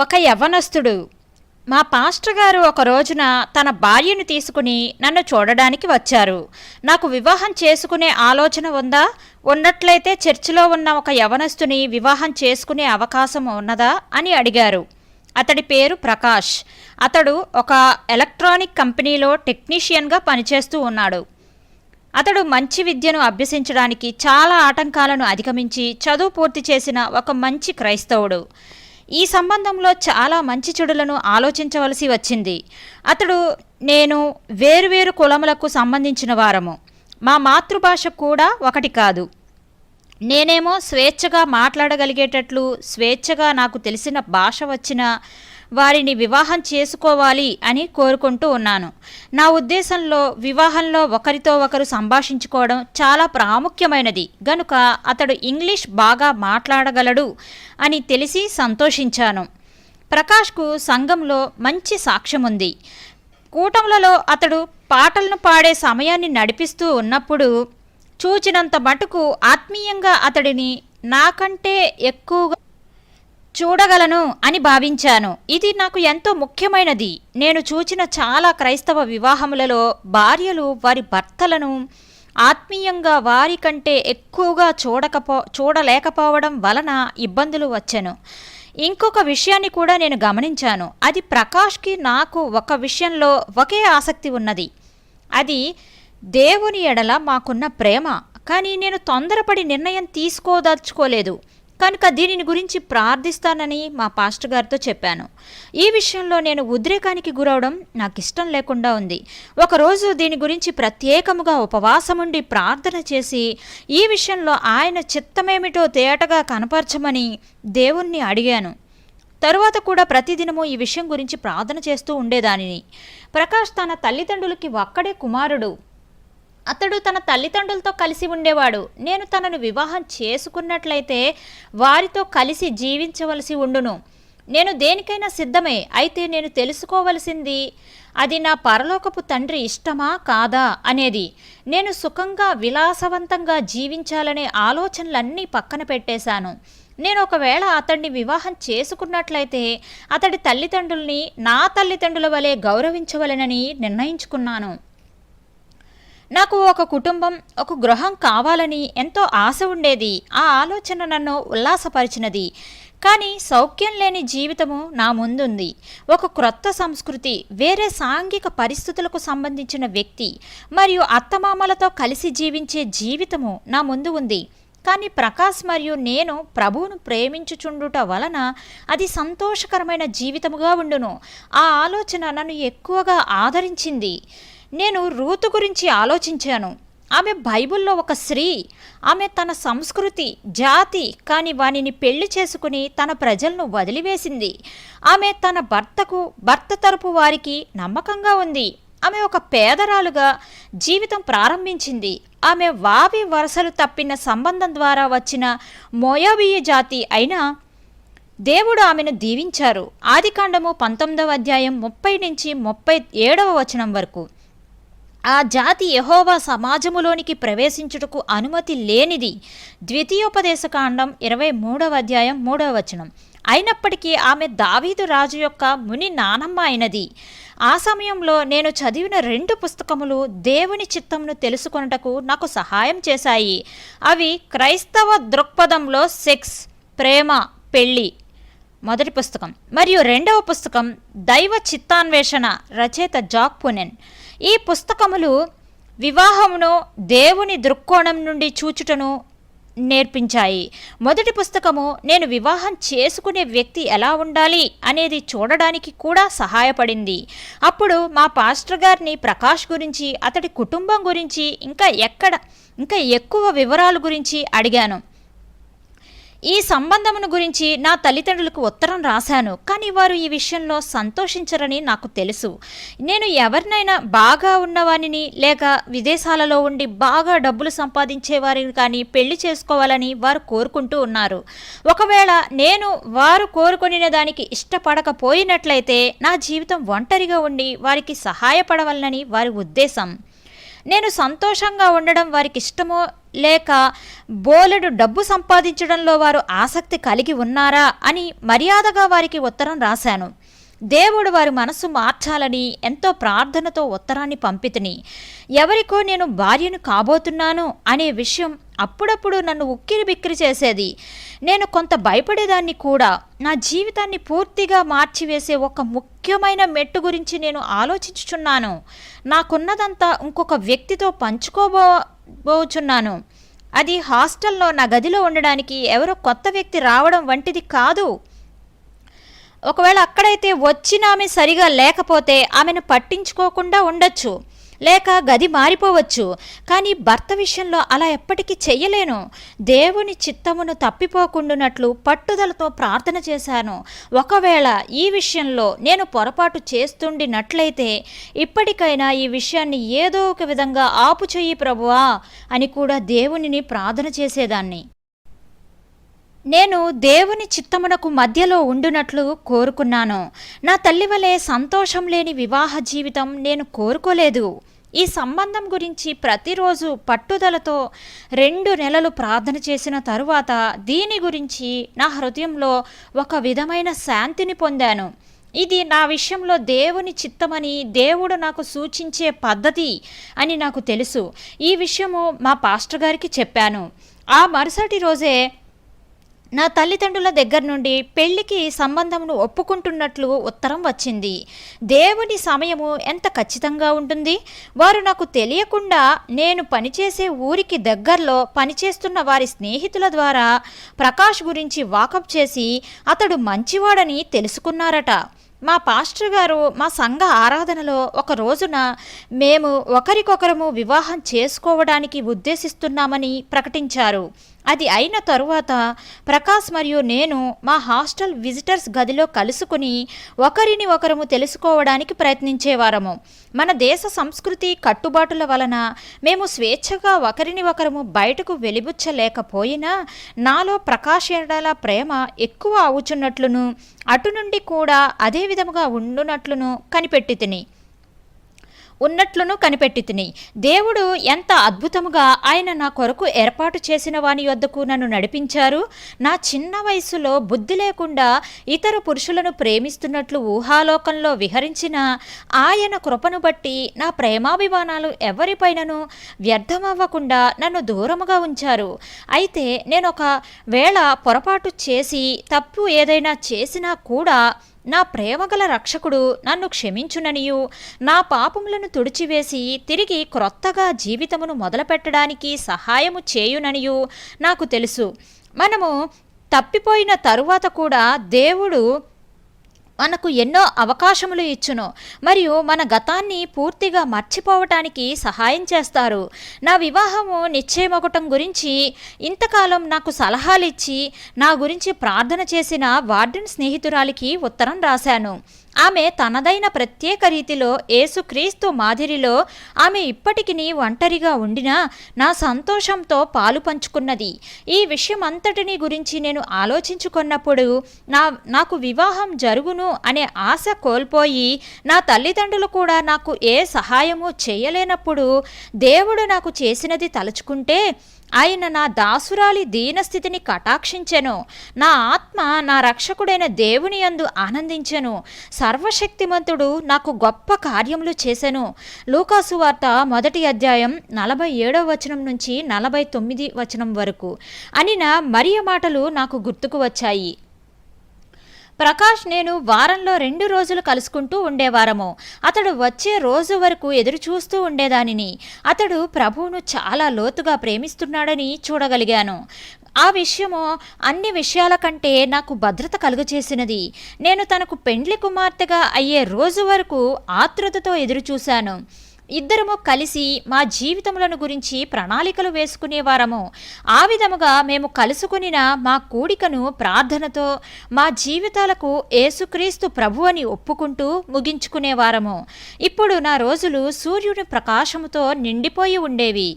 ఒక యవనస్తుడు మా పాస్టర్ గారు ఒక రోజున తన భార్యను తీసుకుని నన్ను చూడడానికి వచ్చారు. నాకు వివాహం చేసుకునే ఆలోచన ఉందా? ఉన్నట్లయితే చర్చిలో ఉన్న ఒక యవనస్తుని వివాహం చేసుకునే అవకాశం ఉన్నదా? అని అడిగారు. అతడి పేరు ప్రకాష్. అతడు ఒక ఎలక్ట్రానిక్ కంపెనీలో టెక్నీషియన్గా పనిచేస్తూ ఉన్నాడు. అతడు మంచి విద్యను అభ్యసించడానికి చాలా ఆటంకాలను అధిగమించి చదువు పూర్తి చేసిన ఒక మంచి క్రైస్తవుడు. ఈ సంబంధంలో చాలా మంచి చెడులను ఆలోచించవలసి వచ్చింది. అతడు నేను వేరువేరు కులములకు సంబంధించిన వారము. మా మాతృభాష కూడా ఒకటి కాదు. నేనేమో స్వేచ్ఛగా మాట్లాడగలిగేటట్లు స్వేచ్ఛగా నాకు తెలిసిన భాష వచ్చిన వారిని వివాహం చేసుకోవాలి అని కోరుకుంటూ ఉన్నాను. నా ఉద్దేశంలో వివాహంలో ఒకరితో ఒకరు సంభాషించుకోవడం చాలా ప్రాముఖ్యమైనది. గనుక అతడు ఇంగ్లీష్ బాగా మాట్లాడగలడు అని తెలిసి సంతోషించాను. ప్రకాష్కు సంఘంలో మంచి సాక్ష్యం ఉంది. కూటములలో అతడు పాటలను పాడే సమయాన్ని నడిపిస్తూ ఉన్నప్పుడు చూచినంత మటుకు ఆత్మీయంగా అతడిని నాకంటే ఎక్కువగా చూడగలను అని భావించాను. ఇది నాకు ఎంతో ముఖ్యమైనది. నేను చూచిన చాలా క్రైస్తవ వివాహములలో భార్యలు వారి భర్తలను ఆత్మీయంగా వారి కంటే ఎక్కువగా చూడకపో చూడలేకపోవడం వలన ఇబ్బందులు వచ్చాను. ఇంకొక విషయాన్ని కూడా నేను గమనించాను. అది ప్రకాష్కి నాకు ఒక విషయంలో ఒకే ఆసక్తి ఉన్నది. అది దేవుని ఎడల మాకున్న ప్రేమ. కానీ నేను తొందరపడి నిర్ణయం తీసుకోదలుచుకోలేదు. కనుక దీనిని గురించి ప్రార్థిస్తానని మా పాస్టర్ గారితో చెప్పాను. ఈ విషయంలో నేను ఉద్రేకానికి గురవడం నాకు ఇష్టం లేకుండా ఉంది. ఒకరోజు దీని గురించి ప్రత్యేకముగా ఉపవాసముండి ప్రార్థన చేసి ఈ విషయంలో ఆయన చిత్తమేమిటో తేటగా కనపరచమని దేవుణ్ణి అడిగాను. తరువాత కూడా ప్రతిదినము ఈ విషయం గురించి ప్రార్థన చేస్తూ ఉండేదానిని. ప్రకాష్ తన తల్లిదండ్రులకి ఒక్కడే కుమారుడు. అతడు తన తల్లిదండ్రులతో కలిసి ఉండేవాడు. నేను తనను వివాహం చేసుకున్నట్లయితే వారితో కలిసి జీవించవలసి ఉండును. నేను దేనికైనా సిద్ధమే. అయితే నేను తెలుసుకోవలసింది అది నా పరలోకపు తండ్రి ఇష్టమా కాదా అనేది. నేను సుఖంగా విలాసవంతంగా జీవించాలనే ఆలోచనలన్నీ పక్కన పెట్టేశాను. నేను ఒకవేళ అతన్ని వివాహం చేసుకున్నట్లయితే అతడి తల్లిదండ్రుల్ని నా తల్లిదండ్రుల వలె గౌరవించవలెనని నిర్ణయించుకున్నాను. నాకు ఒక కుటుంబం ఒక గృహం కావాలని ఎంతో ఆశ ఉండేది. ఆ ఆలోచన నన్ను ఉల్లాసపరిచినది. కానీ సౌఖ్యం లేని జీవితము నా ముందుంది. ఒక క్రొత్త సంస్కృతి వేరే సాంఘిక పరిస్థితులకు సంబంధించిన వ్యక్తి మరియు అత్తమామలతో కలిసి జీవించే జీవితము నా ముందు ఉంది. కానీ ప్రకాష్ మరియు నేను ప్రభువును ప్రేమించుచుండుట వలన అది సంతోషకరమైన జీవితముగా ఉండును. ఆ ఆలోచన నన్ను ఎక్కువగా ఆదరించింది. నేను రూతు గురించి ఆలోచించాను. ఆమె బైబిల్లో ఒక స్త్రీ ఆమె తన సంస్కృతి జాతి కాని వానిని పెళ్ళి చేసుకుని తన ప్రజలను వదిలివేసింది. ఆమె తన భర్తకు భర్త తరపు వారికి నమ్మకంగా ఉంది. ఆమె ఒక పేదరాలుగా జీవితం ప్రారంభించింది. ఆమె వావి వరసలు తప్పిన సంబంధం ద్వారా వచ్చిన మోయాబీయ జాతి అయినా దేవుడు ఆమెను దీవించారు. ఆదికాండము పంతొమ్మిదవ అధ్యాయం ముప్పై నుంచి ముప్పై ఏడవ వచనం వరకు. ఆ జాతి యహోవా సమాజములోనికి ప్రవేశించుటకు అనుమతి లేనిది. ద్వితీయోపదేశకాండం ఇరవై మూడవ అధ్యాయం మూడవ వచనం. అయినప్పటికీ ఆమె దావీదు రాజు యొక్క ముని నానమ్మ అయినది. ఆ సమయంలో నేను చదివిన రెండు పుస్తకములు దేవుని చిత్తంను తెలుసుకొనుటకు నాకు సహాయం చేశాయి. అవి క్రైస్తవ దృక్పథంలో సెక్స్ ప్రేమ పెళ్ళి మొదటి పుస్తకం. మరియు రెండవ పుస్తకం దైవ చిత్తాన్వేషణ రచయిత జాక్ పునెన్. ఈ పుస్తకములు వివాహమును దేవుని దృక్కోణం నుండి చూచుటను నేర్పించాయి. మొదటి పుస్తకము నేను వివాహం చేసుకునే వ్యక్తి ఎలా ఉండాలి అనేది చూడడానికి కూడా సహాయపడింది. అప్పుడు మా పాస్టర్ గారిని ప్రకాష్ గురించి అతడి కుటుంబం గురించి ఇంకా ఎక్కడ ఇంకా ఎక్కువ వివరాల గురించి అడిగాను. ఈ సంబంధమును గురించి నా తల్లిదండ్రులకు ఉత్తరం రాశాను కానీ వారు ఈ విషయంలో సంతోషించరని నాకు తెలుసు. నేను ఎవరినైనా బాగా ఉన్నవానిని లేక విదేశాలలో ఉండి బాగా డబ్బులు సంపాదించేవారిని కానీ పెళ్ళి చేసుకోవాలని వారు కోరుకుంటూ ఉన్నారు. ఒకవేళ నేను వారు కోరుకునే దానికి ఇష్టపడకపోయినట్లయితే నా జీవితం ఒంటరిగా ఉండి వారికి సహాయపడవలనని వారి ఉద్దేశం. నేను సంతోషంగా ఉండడం వారికి ఇష్టమో లేక బోలెడు డబ్బు సంపాదించడంలో వారు ఆసక్తి కలిగి ఉన్నారా అని మర్యాదగా వారికి ఉత్తరం రాశాను. దేవుడు వారి మనసు మార్చాలని ఎంతో ప్రార్థనతో ఉత్తరాన్ని పంపితిని. ఎవరికో నేను భార్యను కాబోతున్నాను అనే విషయం అప్పుడప్పుడు నన్ను ఉక్కిరి బిక్కిరి చేసేది. నేను కొంత భయపడేదాన్ని కూడా. నా జీవితాన్ని పూర్తిగా మార్చివేసే ఒక ముఖ్యమైన మెట్టు గురించి నేను ఆలోచించుచున్నాను. నాకున్నదంతా ఇంకొక వ్యక్తితో పంచుకోబో పంచుకోబోచున్నాను అది హాస్టల్లో నా గదిలో ఉండడానికి ఎవరో కొత్త వ్యక్తి రావడం వంటిది కాదు. ఒకవేళ అక్కడైతే వచ్చిన ఆమె సరిగా లేకపోతే ఆమెను పట్టించుకోకుండా ఉండొచ్చు. లేక గది మారిపోవచ్చు. కానీ భర్త విషయంలో అలా ఎప్పటికీ చెయ్యలేను. దేవుని చిత్తమును తప్పిపోకుండానట్లు పట్టుదలతో ప్రార్థన చేశాను. ఒకవేళ ఈ విషయంలో నేను పొరపాటు చేస్తుండినట్లయితే ఇప్పటికైనా ఈ విషయాన్ని ఏదో ఒక విధంగా ఆపు చెయ్యి ప్రభువా అని కూడా దేవునిని ప్రార్థన చేసేదాన్ని. నేను దేవుని చిత్తమునకు మధ్యలో ఉండునట్లు కోరుకున్నాను. నా తల్లి వలె సంతోషం లేని వివాహ జీవితం నేను కోరుకోలేదు. ఈ సంబంధం గురించి ప్రతిరోజు పట్టుదలతో రెండు నెలలు ప్రార్థన చేసిన తరువాత దీని గురించి నా హృదయంలో ఒక విధమైన శాంతిని పొందాను. ఇది నా విషయంలో దేవుని చిత్తమని దేవుడు నాకు సూచించే పద్ధతి అని నాకు తెలుసు. ఈ విషయము మా పాస్టర్ గారికి చెప్పాను. ఆ మరుసటి రోజే నా తల్లిదండ్రుల దగ్గర నుండి పెళ్ళికి సంబంధమును ఒప్పుకుంటున్నట్లు ఉత్తరం వచ్చింది. దేవుని సమయము ఎంత ఖచ్చితంగా ఉంటుంది? వారు నాకు తెలియకుండా నేను పనిచేసే ఊరికి దగ్గరలో పనిచేస్తున్న వారి స్నేహితుల ద్వారా ప్రకాష్ గురించి వాకప్ చేసి అతడు మంచివాడని తెలుసుకున్నారట. మా పాస్టర్ గారు మా సంఘ ఆరాధనలో ఒక రోజున మేము ఒకరికొకరము వివాహం చేసుకోవడానికి ఉద్దేశిస్తున్నామని ప్రకటించారు. అది అయిన తరువాత ప్రకాష్ మరియు నేను మా హాస్టల్ విజిటర్స్ గదిలో కలుసుకుని ఒకరిని ఒకరము తెలుసుకోవడానికి ప్రయత్నించేవారము. మన దేశ సంస్కృతి కట్టుబాటుల వలన మేము స్వేచ్ఛగా ఒకరిని ఒకరము బయటకు వెలిబుచ్చలేకపోయినా నాలో ప్రకాశేడల ప్రేమ ఎక్కువ అవుచున్నట్లును అటు నుండి కూడా అదే విధముగా ఉండునట్లును కనిపెట్టి తిని. ఉన్నట్లును కనిపెట్టితిని. దేవుడు ఎంత అద్భుతముగా ఆయన నా కొరకు ఏర్పాటు చేసిన వాని యొద్దకు నన్ను నడిపించారు. నా చిన్న వయసులో బుద్ధి లేకుండా ఇతర పురుషులను ప్రేమిస్తున్నట్లు ఊహాలోకంలో విహరించిన ఆయన కృపను బట్టి నా ప్రేమాభిమానాలు ఎవరిపైనను వ్యర్థమవ్వకుండా నన్ను దూరముగా ఉంచారు. అయితే నేను ఒక వేళ పొరపాటు చేసి తప్పు ఏదైనా చేసినా కూడా నా ప్రేమగల రక్షకుడు నన్ను క్షమించుననియు. నా పాపములను తుడిచివేసి తిరిగి క్రొత్తగా జీవితమును మొదలుపెట్టడానికి సహాయము చేయుననియు నాకు తెలుసు. మనము తప్పిపోయిన తరువాత కూడా దేవుడు మనకు ఎన్నో అవకాశములు ఇచ్చును. మరియు మన గతాన్ని పూర్తిగా మర్చిపోవటానికి సహాయం చేస్తారు. నా వివాహము నిశ్చయమొకటం గురించి ఇంతకాలం నాకు సలహాలిచ్చి నా గురించి ప్రార్థన చేసిన వార్డెన్ స్నేహితురాలికి ఉత్తరం రాశాను. ఆమె తనదైన ప్రత్యేక రీతిలో ఏసుక్రీస్తు మాదిరిలో ఆమె ఇప్పటికిని ఒంటరిగా ఉండినా నా సంతోషంతో పాలు పంచుకున్నది. ఈ విషయం అంతటిని గురించి నేను ఆలోచించుకున్నప్పుడు నా నాకు వివాహం జరుగును అనే ఆశ కోల్పోయి నా తల్లిదండ్రులు కూడా నాకు ఏ సహాయము చేయలేనప్పుడు దేవుడు నాకు చేసినది తలుచుకుంటే ఆయన నా దాసురాలి దీనస్థితిని కటాక్షించెను. నా ఆత్మ నా రక్షకుడైన దేవుని యందు ఆనందించెను. సర్వశక్తిమంతుడు నాకు గొప్ప కార్యములు చేశాను లూకాసు వార్త మొదటి అధ్యాయం నలభై ఏడవ వచనం నుంచి నలభై తొమ్మిది వచనం వరకు. అనిన మరియ మాటలు నాకు గుర్తుకు వచ్చాయి. ప్రకాష్ నేను వారంలో రెండు రోజులు కలుసుకుంటూ ఉండేవారము. అతడు వచ్చే రోజు వరకు ఎదురు చూస్తూ ఉండేదానిని. అతడు ప్రభువును చాలా లోతుగా ప్రేమిస్తున్నాడని చూడగలిగాను. ఆ విషయము అన్ని విషయాల కంటే నాకు భద్రత కలుగచేసినది. నేను తనకు పెండ్లి కుమార్తెగా అయ్యే రోజు వరకు ఆతృతతో ఎదురుచూశాను. ఇద్దరము కలిసి మా జీవితములను గురించి ప్రణాళికలు వేసుకునేవారము. ఆ విధముగా మేము కలుసుకునిన మా కూడికను ప్రార్థనతో మా జీవితాలకు ఏసుక్రీస్తు ప్రభు అని ఒప్పుకుంటూ ముగించుకునేవారము. ఇప్పుడు నా రోజులు సూర్యుని ప్రకాశముతో నిండిపోయి ఉండేవి.